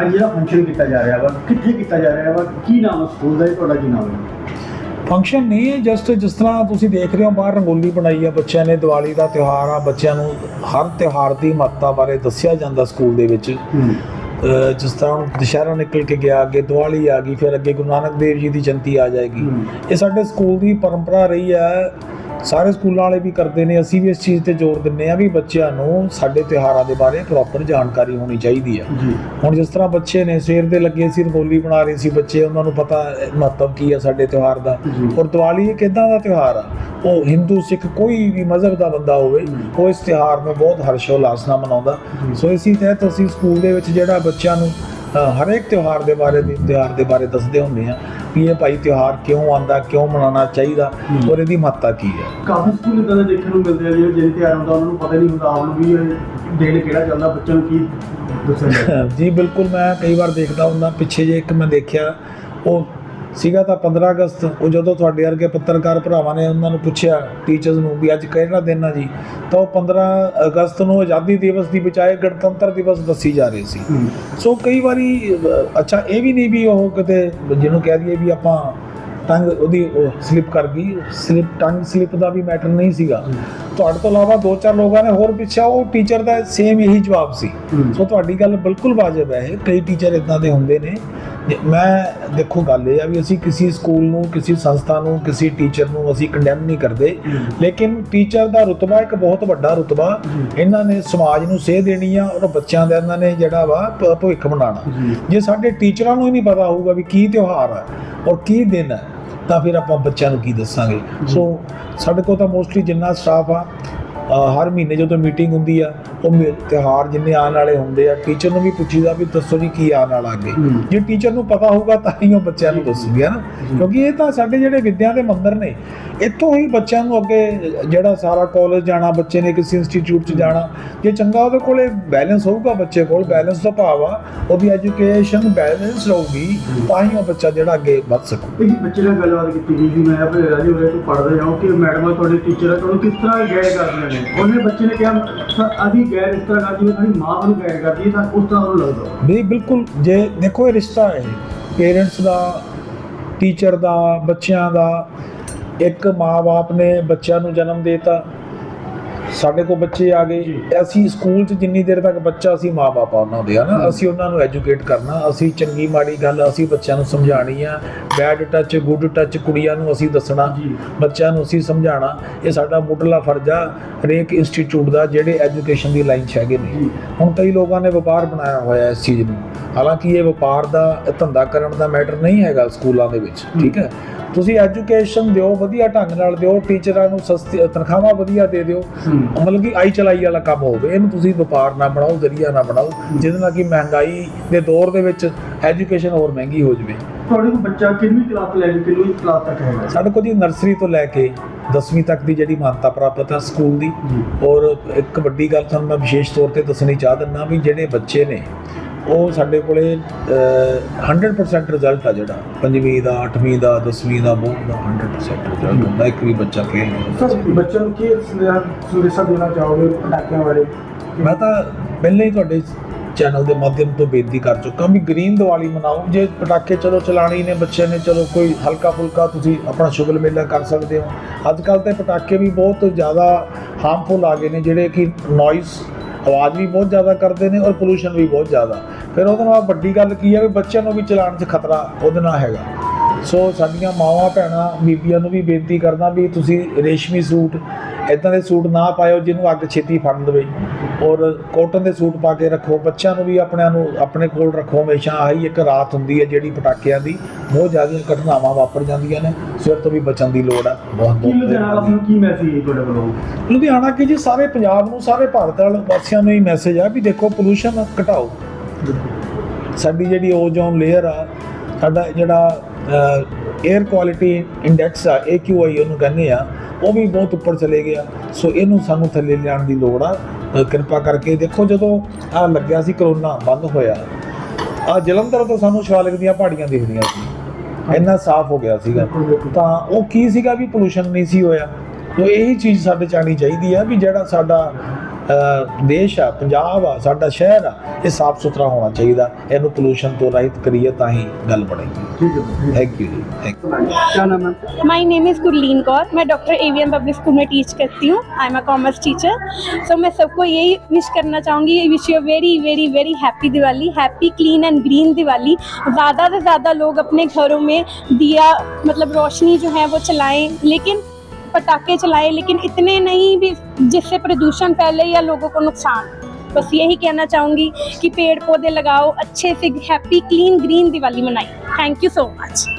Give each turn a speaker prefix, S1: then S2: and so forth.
S1: ਅੱਜ ਜਿਹੜਾ ਫੰਕਸ਼ਨ ਕੀਤਾ ਜਾ ਰਿਹਾ ਵਾ ਕਿੱਥੇ ਕੀਤਾ ਜਾ ਰਿਹਾ ਵਾ ਕੀ ਨਾਮ ਹੈ ਸਕੂਲ ਦਾ ਤੇ ਤੁਹਾਡਾ ਕੀ ਨਾਮ ਹੈ?
S2: ਫੰਕਸ਼ਨ ਨਹੀਂ ਹੈ ਜਸਟ ਜਿਸ ਤਰ੍ਹਾਂ ਤੁਸੀਂ ਦੇਖ ਰਹੇ ਹੋ ਬਾਹਰ ਰੰਗੋਲੀ ਬਣਾਈ ਆ ਬੱਚਿਆਂ ਨੇ ਦੀਵਾਲੀ ਦਾ ਤਿਉਹਾਰ ਆ ਬੱਚਿਆਂ ਨੂੰ ਹਰ ਤਿਉਹਾਰ ਦੀ ਮਹੱਤਤਾ ਬਾਰੇ ਦੱਸਿਆ ਜਾਂਦਾ ਸਕੂਲ ਦੇ ਵਿੱਚ। ਜਿਸ ਤਰ੍ਹਾਂ ਦੁਸ਼ਹਿਰਾ ਨਿਕਲ ਕੇ ਗਿਆ ਅੱਗੇ ਦੀਵਾਲੀ ਆ ਗਈ ਫਿਰ ਅੱਗੇ ਗੁਰੂ ਨਾਨਕ ਦੇਵ ਜੀ ਦੀ ਜਯੰਤੀ ਆ ਜਾਏਗੀ।
S1: ਹੂੰ।
S2: ਇਹ ਸਾਡੇ ਸਕੂਲ ਦੀ ਪਰੰਪਰਾ ਰਹੀ ਹੈ ਸਾਰੇ ਸਕੂਲਾਂ ਵਾਲੇ ਵੀ ਕਰਦੇ ਨੇ ਅਸੀਂ ਵੀ ਇਸ ਚੀਜ਼ ਤੇ ਜ਼ੋਰ ਦਿੰਨੇ ਆ ਵੀ ਬੱਚਿਆਂ ਨੂੰ ਸਾਡੇ ਤਿਉਹਾਰਾਂ ਦੇ ਬਾਰੇ ਪ੍ਰੋਪਰ ਜਾਣਕਾਰੀ ਹੋਣੀ ਚਾਹੀਦੀ ਆ।
S1: ਜੀ।
S2: ਹੁਣ ਜਿਸ ਤਰ੍ਹਾਂ ਬੱਚੇ ਨੇ ਸਵੇਰ ਦੇ ਲੱਗੇ ਸੀ ਰੰਗੋਲੀ ਬਣਾ ਰਹੇ ਸੀ ਬੱਚੇ ਉਹਨਾਂ ਨੂੰ ਪਤਾ ਮਹੱਤਵ ਕੀ ਆ ਸਾਡੇ ਤਿਉਹਾਰ ਦਾ। ਔਰ ਦੀਵਾਲੀ ਇੱਕ ਇਦਾਂ ਦਾ ਤਿਉਹਾਰ ਆ। ਉਹ ਹਿੰਦੂ ਸਿੱਖ ਕੋਈ ਵੀ ਮਜ਼ਹਬ ਦਾ ਬੰਦਾ ਹੋਵੇ ਉਹ ਇਸ ਤਿਉਹਾਰ ਨੂੰ ਬਹੁਤ ਹਰਸ਼ੋਲਾਸ ਨਾਲ ਮਨਾਉਂਦਾ। ਸੋ ਇਸੇ ਤਹਿਤ ਅਸੀਂ ਸਕੂਲ ਦੇ ਵਿੱਚ ਜਿਹੜਾ ਬੱਚਿਆਂ ਨੂੰ ਹਰੇਕ ਤਿਉਹਾਰ ਦੇ ਬਾਰੇ ਦੀ ਤਿਉਹਾਰ ਦੇ ਬਾਰੇ ਦੱਸਦੇ ਹੁੰਦੇ ਆ ਵੀ ਇਹ ਭਾਈ ਤਿਉਹਾਰ ਕਿਉਂ ਆਂਦਾ ਕਿਉਂ ਮਨਾਉਣਾ ਚਾਹੀਦਾ ਔਰ ਇਹਦੀ ਮਹੱਤਤਾ ਕੀ ਹੈ?
S1: ਕਾਫੀ ਸਕੂਲ ਇਦਾਂ ਦੇ ਦੇਖਣ ਨੂੰ ਮਿਲਦੇ ਆ ਜਿਹੜੇ ਜਿਹੜੇ ਤਿਆਰ ਹੁੰਦਾ ਉਹਨਾਂ ਨੂੰ ਪਤਾ ਨਹੀਂ ਹੁੰਦਾ ਆਪ ਨੂੰ ਵੀ ਦਿਨ ਕਿਹੜਾ ਚੱਲਦਾ ਬੱਚਿਆਂ ਨੂੰ ਕੀ ਜਾਂਦਾ
S2: ਜੀ ਬਿਲਕੁਲ ਮੈਂ ਕਈ ਵਾਰ ਦੇਖਦਾ ਹੁੰਦਾ ਪਿੱਛੇ ਜੇ ਇੱਕ ਮੈਂ ਦੇਖਿਆ ਉਹ ਸੀਗਾ ਤਾਂ 15 ਅਗਸਤ ਉਹ ਜਦੋਂ ਤੁਹਾਡੇ ਵਰਗੇ ਪੱਤਰਕਾਰ ਭਰਾਵਾਂ ਨੇ ਉਹਨਾਂ ਨੂੰ ਪੁੱਛਿਆ ਟੀਚਰਸ ਨੂੰ ਵੀ ਅੱਜ ਕਿਹੜਾ ਦਿਨ ਆ ਜੀ ਤਾਂ ਉਹ 15 ਅਗਸਤ ਨੂੰ ਆਜ਼ਾਦੀ ਦਿਵਸ ਦੀ ਬਜਾਏ ਗਣਤੰਤਰ ਦਿਵਸ ਦੱਸੀ ਜਾ ਰਹੀ ਸੀ। ਸੋ ਕਈ ਵਾਰੀ ਅੱਛਾ ਇਹ ਵੀ ਨਹੀਂ ਵੀ ਉਹ ਕਿਤੇ ਜਿਹਨੂੰ ਕਹਿ ਦਈਏ ਵੀ ਆਪਾਂ ਟੰਗ ਉਹਦੀ ਸਲਿੱਪ ਕਰ ਗਈ ਸਲਿੱਪ ਟੰਗ ਸਲਿੱਪ ਦਾ ਵੀ ਮੈਟਰ ਨਹੀਂ ਸੀਗਾ। ਤੁਹਾਡੇ ਤੋਂ ਇਲਾਵਾ ਦੋ ਚਾਰ ਲੋਕਾਂ ਨੇ ਹੋਰ ਪੁੱਛਿਆ ਉਹ ਟੀਚਰ ਦਾ ਸੇਮ ਇਹੀ ਜਵਾਬ ਸੀ। ਸੋ ਤੁਹਾਡੀ ਗੱਲ ਬਿਲਕੁਲ ਵਾਜਬ ਹੈ ਕਈ ਟੀਚਰ ਇਦਾਂ ਦੇ ਹੁੰਦੇ ਨੇ। ਮੈਂ ਦੇਖੋ ਗੱਲ ਇਹ ਆ ਵੀ ਅਸੀਂ ਕਿਸੇ ਸਕੂਲ ਨੂੰ ਕਿਸੇ ਸੰਸਥਾ ਨੂੰ ਕਿਸੇ ਟੀਚਰ ਨੂੰ ਅਸੀਂ ਕੰਡੈਮ ਨਹੀਂ ਕਰਦੇ। ਲੇਕਿਨ ਟੀਚਰ ਦਾ ਰੁਤਬਾ ਇੱਕ ਬਹੁਤ ਵੱਡਾ ਰੁਤਬਾ। ਇਹਨਾਂ ਨੇ ਸਮਾਜ ਨੂੰ ਸੇਧ ਦੇਣੀ ਆ ਔਰ ਬੱਚਿਆਂ ਦਾ ਇਹਨਾਂ ਨੇ ਜਿਹੜਾ ਵਾ ਭਵਿੱਖ ਬਣਾਉਣਾ।
S1: ਜੀ
S2: ਸਾਡੇ ਟੀਚਰਾਂ ਨੂੰ ਹੀ ਨਹੀਂ ਪਤਾ ਹੋਊਗਾ ਵੀ ਕੀ ਤਿਉਹਾਰ ਹੈ ਔਰ ਕੀ ਦਿਨ ਹੈ ਤਾਂ ਫਿਰ ਆਪਾਂ ਬੱਚਿਆਂ ਨੂੰ ਕੀ ਦੱਸਾਂਗੇ? ਸੋ ਸਾਡੇ ਕੋਲ ਤਾਂ ਮੋਸਟਲੀ ਜਿੰਨਾ ਸਟਾਫ ਆ ਹਰ ਮਹੀਨੇ ਜਦੋਂ ਮੀਟਿੰਗ ਹੁੰਦੀ ਆ ਉਹ ਤਿਉਹਾਰ ਜਿੰਨੇ ਆਉਣ ਵਾਲੇ ਹੁੰਦੇ ਆ ਟੀਚਰ ਨੂੰ ਵੀ ਪੁੱਛੀਦਾ ਵੀ ਦੱਸੋ ਜੀ ਕੀ ਆਉਣ ਵਾਲਾ ਅੱਗੇ। ਜੇ ਟੀਚਰ ਨੂੰ ਪਤਾ ਹੋਊਗਾ ਤਾਂ ਹੀ ਉਹ ਬੱਚਿਆਂ ਨੂੰ ਦੱਸੂਗਾ ਨਾ? ਕਿਉਂਕਿ ਇਹ ਤਾਂ ਸਾਡੇ ਜਿਹੜੇ ਵਿਦਿਆ ਦੇ ਮੰਦਰ ਨੇ ਇੱਥੋਂ ਹੀ ਬੱਚਿਆਂ ਨੂੰ ਅੱਗੇ ਜਿਹੜਾ ਸਾਰਾ ਕਾਲਜ ਜਾਣਾ ਬੱਚੇ ਨੇ ਕਿਸੇ ਇੰਸਟੀਚਿਊਟ 'ਚ ਜਾਣਾ ਜੇ ਚੰਗਾ ਉਹਦੇ ਕੋਲੇ ਬੈਲੈਂਸ ਹੋਊਗਾ ਬੱਚੇ ਕੋਲ ਬੈਲੈਂਸ ਦਾ ਭਾਵ ਆ ਉਹਦੀ ਐਜੂਕੇਸ਼ਨ ਬੈਲੈਂਸ ਰਹੂਗੀ ਤਾਂ ਹੀ ਉਹ ਬੱਚਾ ਜਿਹੜਾ ਅੱਗੇ ਵੱਧ ਸਕੂ।
S1: ਇਹ ਬੱਚੇ ਨਾਲ ਗੱਲਬਾਤ ਕੀਤੀ ਸੀ ਮੈਂ ਆਪਣੇ ਰਾਜੀ ਹੋਰੇ ਤੋਂ ਪੜ੍ਹਦੇ ਜਾਉਂ ਕਿ ਮੈਡਮ ਤੁਹਾਡੇ ਟੀਚਰ ਆ ਤੁਹਾਨੂੰ ਕਿਸ ਤਰ੍ਹਾਂ ਗਾਈਡ ਕਰਦੀਆਂ ਨੇ? ਉਹਨੇ ਬੱਚੇ ਨੇ ਕਿਹਾ "ਸਰ, ਅਸੀਂ ਗਾਈਡ ਇਸ ਤਰ੍ਹਾਂ ਕਰਦੀ ਹੈ ਸਾਡੀ ਮਾਂ ਸਾਨੂੰ ਗਾਈਡ ਕਰਦੀ ਹੈ ਤਾਂ ਉਸ ਤਰ੍ਹਾਂ ਉਹਨੂੰ ਲੱਗਦਾ
S2: ਵੀ ਬਿਲਕੁਲ ਜੇ ਦੇਖੋ ਇਹ ਰਿਸ਼ਤਾ ਹੈ ਪੇਰੈਂਟਸ ਦਾ ਟੀਚਰ ਦਾ ਬੱਚਿਆਂ ਦਾ ਇੱਕ ਮਾਂ-ਬਾਪ ਨੇ ਬੱਚਿਆਂ ਨੂੰ ਜਨਮ ਦੇਤਾ। ਸਾਡੇ ਕੋਲ ਬੱਚੇ ਆ ਗਏ। ਅਸੀਂ ਸਕੂਲ 'ਚ ਜਿੰਨੀ ਦੇਰ ਤੱਕ ਬੱਚਾ ਅਸੀਂ ਮਾਂ-ਬਾਪ ਆ ਉਹਨਾਂ ਦੇ ਆ ਨਾ ਅਸੀਂ ਉਹਨਾਂ ਨੂੰ ਐਜੂਕੇਟ ਕਰਨਾ। ਅਸੀਂ ਚੰਗੀ ਮਾੜੀ ਗੱਲ ਅਸੀਂ ਬੱਚਿਆਂ ਨੂੰ ਸਮਝਾਣੀ ਆ। ਬੈਡ ਟੱਚ ਗੁੱਡ ਟੱਚ ਕੁੜੀਆਂ ਨੂੰ ਅਸੀਂ ਦੱਸਣਾ। ਬੱਚਿਆਂ ਨੂੰ ਅਸੀਂ ਸਮਝਾਉਣਾ। ਇਹ ਸਾਡਾ ਮੁੱਢਲਾ ਫਰਜ਼ ਆ ਹਰੇਕ ਇੰਸਟੀਚਿਊਟ ਦਾ ਜਿਹੜੇ ਐਜੂਕੇਸ਼ਨ ਦੀ ਲਾਈਨ 'ਚ ਹੈਗੇ ਨੇ। ਹੁਣ ਕਈ ਲੋਕਾਂ ਨੇ ਵਪਾਰ ਬਣਾਇਆ ਹੋਇਆ ਇਸ ਚੀਜ਼ ਨੂੰ। ਹਾਲਾਂਕਿ ਇਹ ਵਪਾਰ ਦਾ ਧੰਦਾ ਕਰਨ ਦਾ ਮੈਟਰ ਨਹੀਂ ਹੈਗਾ ਸਕੂਲਾਂ ਦੇ ਵਿੱਚ ਠੀਕ ਹੈ? ਤੁਸੀਂ ਐਜੂਕੇਸ਼ਨ ਦਿਓ ਵਧੀਆ ਢੰਗ ਨਾਲ ਦਿਓ ਟੀਚਰਾਂ ਨੂੰ ਸਸਤੀ ਤਨਖਾਹਾਂ ਵਧੀਆ ਦੇ ਦਿਓ। ਮਤਲਬ ਕਿ ਆਈ ਚਲਾਈ ਵਾਲਾ ਕੰਮ ਹੋਵੇ ਇਹਨੂੰ ਤੁਸੀਂ ਵਪਾਰ ਨਾ ਬਣਾਓ ਜ਼ਰੀਆ ਨਾ ਬਣਾਓ ਜਿਹਦੇ ਨਾਲ ਕਿ ਮਹਿੰਗਾਈ ਦੇ ਦੌਰ ਦੇ ਵਿੱਚ ਐਜੂਕੇਸ਼ਨ ਹੋਰ ਮਹਿੰਗੀ ਹੋ ਜਾਵੇ।
S1: ਤੁਹਾਡੇ ਕੋਲ ਬੱਚਾ ਕਿੰਨੀ ਕਲਾਸ ਲੈ ਕੇ ਕਿੰਨੀ ਕਲਾਸ ਤੱਕ ਹੈਗਾ?
S2: ਸਾਡੇ ਕੋਲ ਜੀ ਨਰਸਰੀ ਤੋਂ ਲੈ ਕੇ 10ਵੀਂ ਤੱਕ ਦੀ ਜਿਹੜੀ ਮਾਨਤਾ ਪ੍ਰਾਪਤ ਹੈ ਸਕੂਲ ਦੀ। ਔਰ ਇੱਕ ਵੱਡੀ ਗੱਲ ਤੁਹਾਨੂੰ ਮੈਂ ਵਿਸ਼ੇਸ਼ ਤੌਰ ਤੇ ਦੱਸਣੀ ਚਾਹ ਦਿੰਦਾ ਵੀ ਜਿਹੜੇ ਬੱਚੇ ਨੇ ਉਹ ਸਾਡੇ ਕੋਲੇ ਅਹ, 100% ਰਿਜ਼ਲਟ ਆ ਜਿਹੜਾ। ਪੰਜਵੀਂ ਦਾ 8ਵੀਂ ਦਾ 10ਵੀਂ ਦਾ ਬੋਰਡ ਦਾ 100% ਰਿਜ਼ਲਟ ਹੁੰਦਾ। ਇੱਕ ਵੀ ਬੱਚਾ ਫੇਲ ਨਹੀਂ
S1: ਸਰ ਬੱਚਿਆਂ ਨੂੰ ਕੀ ਸੰਦੇਸ਼ਾ ਦੇਣਾ ਚਾਹੋਗੇ ਪਟਾਕਿਆਂ ਬਾਰੇ?
S2: ਮੈਂ ਤਾਂ ਪਹਿਲਾਂ ਹੀ ਤੁਹਾਡੇ ਚੈਨਲ ਦੇ ਮਾਧਿਅਮ ਤੋਂ ਬੇਨਤੀ ਕਰ ਚੁੱਕਾ ਵੀ ਗ੍ਰੀਨ ਦੀਵਾਲੀ ਮਨਾਓ। ਜੇ ਪਟਾਕੇ ਚਲੋ ਚਲਾਣੀ ਨੇ ਬੱਚਿਆਂ ਨੇ ਚਲੋ ਕੋਈ ਹਲਕਾ ਫੁਲਕਾ ਤੁਸੀਂ ਆਪਣਾ ਸ਼ੁਗਲ ਮੇਲਾ ਕਰ ਸਕਦੇ ਹੋ। ਅੱਜ ਕੱਲ ਤੇ ਪਟਾਕੇ ਵੀ ਬਹੁਤ ਜ਼ਿਆਦਾ ਹਾਰਮਫੁਲ ਆ ਗਏ ਨੇ ਜਿਹੜੇ ਕਿ ਨੋਇਸ ਆਵਾਜ਼ ਵੀ ਬਹੁਤ ਜ਼ਿਆਦਾ ਕਰਦੇ ਨੇ ਔਰ ਪੋਲੂਸ਼ਨ ਵੀ ਬਹੁਤ ਜ਼ਿਆਦਾ। ਫਿਰ ਉਹਦੇ ਨਾਲ ਵੱਡੀ ਗੱਲ ਕੀ ਹੈ ਵੀ ਬੱਚਿਆਂ ਨੂੰ ਵੀ ਚਲਾਉਣ 'ਚ ਖਤਰਾ ਉਹਦੇ ਨਾਲ ਹੈਗਾ। ਸੋ ਸਾਡੀਆਂ ਮਾਵਾਂ ਭੈਣਾਂ ਬੀਬੀਆਂ ਨੂੰ ਵੀ ਬੇਨਤੀ ਕਰਦਾ ਵੀ ਤੁਸੀਂ ਰੇਸ਼ਮੀ ਸੂਟ ਇਦਾਂ ਦੇ ਸੂਟ ਨਾ ਪਾਇਓ ਜਿਹਨੂੰ ਅੱਗ ਛੇਤੀ ਫੜ ਲਵੇ ਔਰ ਕਾਟਨ ਦੇ ਸੂਟ ਪਾ ਕੇ ਰੱਖੋ। ਬੱਚਿਆਂ ਨੂੰ ਵੀ ਆਪਣਿਆਂ ਨੂੰ ਆਪਣੇ ਕੋਲ ਰੱਖੋ। ਹਮੇਸ਼ਾ ਆਹੀ ਇੱਕ ਰਾਤ ਹੁੰਦੀ ਹੈ ਜਿਹੜੀ ਪਟਾਕਿਆਂ ਦੀ ਬਹੁਤ ਜ਼ਿਆਦੀਆਂ ਘਟਨਾਵਾਂ ਵਾਪਰ ਜਾਂਦੀਆਂ ਨੇ। ਸਿਰ ਤੋਂ ਵੀ ਬਚਣ ਦੀ ਲੋੜ ਆ। ਬਹੁਤ
S1: ਕੀ
S2: ਬਹੁਤ
S1: ਲੁਧਿਆਣਾ ਨੂੰ ਕੀ ਮੈਸੇਜ ਹੈ ਤੁਹਾਡੇ ਵੱਲੋਂ?
S2: ਲੁਧਿਆਣਾ ਕੀ ਜੀ ਸਾਰੇ ਪੰਜਾਬ ਨੂੰ ਸਾਰੇ ਭਾਰਤ ਵਾਲੇ ਵਾਸੀਆਂ ਨੂੰ ਹੀ ਮੈਸੇਜ ਆ ਵੀ ਦੇਖੋ ਪੋਲੂਸ਼ਨ ਘਟਾਓ। ਸਾਡੀ ਜਿਹੜੀ ਓਜ਼ੋਨ ਲੇਅਰ ਆ ਸਾਡਾ ਜਿਹੜਾ 에ਅਰ ਕੁਆਲਿਟੀ ਇੰਡੈਕਸ ਆ AQI ਉਹਨੂੰ ਕਹਿੰਦੇ ਆ ਉਹ ਵੀ ਬਹੁਤ ਉੱਪਰ ਚਲੇ ਗਿਆ ਸੋ ਇਹਨੂੰ ਸਾਨੂੰ ਥੱਲੇ ਲਿਆਉਣ ਦੀ ਲੋੜ ਆ। ਕਿਰਪਾ ਕਰਕੇ ਦੇਖੋ ਜਦੋਂ ਆ ਲੱਗਿਆ ਸੀ ਕਰੋਨਾ ਬੰਦ ਹੋਇਆ ਆ ਜਲੰਧਰ ਤੋਂ ਸਾਨੂੰ ਸ਼ਿਵਾਲਿਕ ਦੀਆਂ ਪਹਾੜੀਆਂ ਦਿਖਦੀਆਂ ਸੀ। ਇੰਨਾ ਸਾਫ਼ ਹੋ ਗਿਆ ਸੀਗਾ। ਤਾਂ ਉਹ ਕੀ ਸੀਗਾ ਵੀ ਪੋਲੂਸ਼ਨ ਨਹੀਂ ਸੀ ਹੋਇਆ। ਤੋ ਇਹੀ ਚੀਜ਼ ਸਾਡੇ ਚ ਆਉਣੀ ਚਾਹੀਦੀ ਆ ਵੀ ਜਿਹੜਾ ਸਾਡਾ ਦੇਸ਼ ਆ ਪੰਜਾਬ ਆ ਸਾਡਾ ਸ਼ਹਿਰ ਆ ਇਹ ਸਾਫ਼ ਸੁਥਰਾ ਹੋਣਾ ਚਾਹੀਦਾ ਇਹਨੂੰ ਪੋਲੂਸ਼ਨ ਤੋਂ ਰਹਿਤ ਕਰੀਏ ਤਾਂ ਹੀ ਗੱਲ ਬਣੇਗੀ
S1: ਠੀਕ ਹੈ
S2: ਥੈਂਕ ਯੂ ਜੀ ਥੈਂਕ
S1: क्या नाम है
S3: my name is Gurleen Kaur मैं doctor A V M public school में टीच करती हूँ I am a commerce teacher so मैं सबको यही विश करना चाहूँगी wish you very very very happy Diwali happy clean and green Diwali ज़्यादा से ज़्यादा लोग अपने घरों में दिया मतलब रोशनी जो है वो चलाएं लेकिन पटाखे चलाए, लेकिन इतने नहीं भी जिससे प्रदूषण फैले या लोगों को नुकसान। बस यही कहना चाहूँगी कि पेड़ पौधे लगाओ, अच्छे से हैप्पी क्लीन ग्रीन दिवाली मनाई। Thank you so much